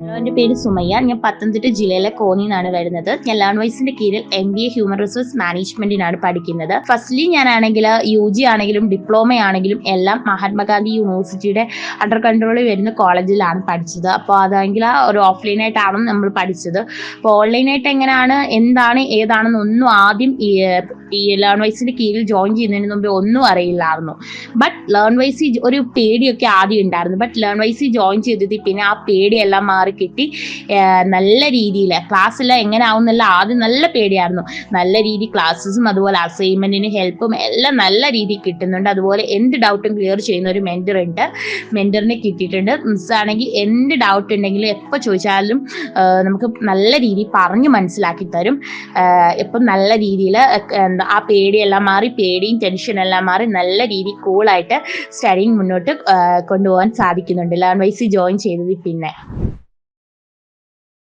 എന്റെ പേര് സുമയ്യ. ഞാൻ പത്തനംതിട്ട ജില്ലയിലെ കോന്നിന്നാണ് വരുന്നത്. ഞാൻ ലേൺ വൈസിന്റെ കീഴിൽ M B A human resource മാനേജ്മെന്റിനാണ് പഠിക്കുന്നത്. ഫസ്റ്റ്ലി ഞാനാണെങ്കിൽ യു ജി ആണെങ്കിലും ഡിപ്ലോമ ആണെങ്കിലും എല്ലാം മഹാത്മാഗാന്ധി യൂണിവേഴ്സിറ്റിയുടെ അണ്ടർ കൺട്രോളിൽ വരുന്ന കോളേജിലാണ് പഠിച്ചത്. അപ്പോൾ അതാണെങ്കിൽ ഒരു ഓഫ്ലൈനായിട്ടാണ് നമ്മൾ പഠിച്ചത്. അപ്പോൾ ഓൺലൈനായിട്ട് എങ്ങനെയാണ് എന്താണ് ഏതാണെന്ന് ഒന്നും ആദ്യം ഈ ലേൺ വൈസിന്റെ കീഴിൽ ജോയിൻ ചെയ്യുന്നതിന് മുമ്പ് ഒന്നും അറിയില്ലായിരുന്നു. ബട്ട് ലേൺ വൈസി ഒരു പേടിയൊക്കെ ആദ്യം ഉണ്ടായിരുന്നു. ബട്ട് ലേൺ വൈസി ജോയിൻ ചെയ്തതിൽ പിന്നെ ആ പേടിയെല്ലാം മാറി കിട്ടി നല്ല രീതിയിൽ ക്ലാസ്സിലെ എങ്ങനെ ആവുന്നില്ല ആദ്യം നല്ല പേടിയായിരുന്നു. നല്ല രീതി ക്ലാസ്സസും അതുപോലെ അസൈൻമെന്റിന് ഹെൽപ്പും എല്ലാം നല്ല രീതിയിൽ കിട്ടുന്നുണ്ട്. അതുപോലെ എന്ത് ഡൗട്ടും ക്ലിയർ ചെയ്യുന്ന ഒരു മെന്റർ ഉണ്ട്. മെന്ററിനെ കിട്ടിയിട്ടുണ്ട്. മിസ്സാണെങ്കിൽ എന്ത് ഡൗട്ട് ഉണ്ടെങ്കിലും എപ്പോൾ ചോദിച്ചാലും നമുക്ക് നല്ല രീതിയിൽ പറഞ്ഞ് മനസ്സിലാക്കി തരും. ഇപ്പം നല്ല രീതിയിൽ ആ പേടിയെല്ലാം മാറി പേടിയും ടെൻഷനും എല്ലാം മാറി നല്ല രീതിയിൽ കൂളായിട്ട് സ്റ്റഡിങ് മുന്നോട്ട് കൊണ്ടുപോകാൻ സാധിക്കുന്നുണ്ട്. ലേൺ വൈസ് ജോയിൻ ചെയ്തതിൽ പിന്നെ.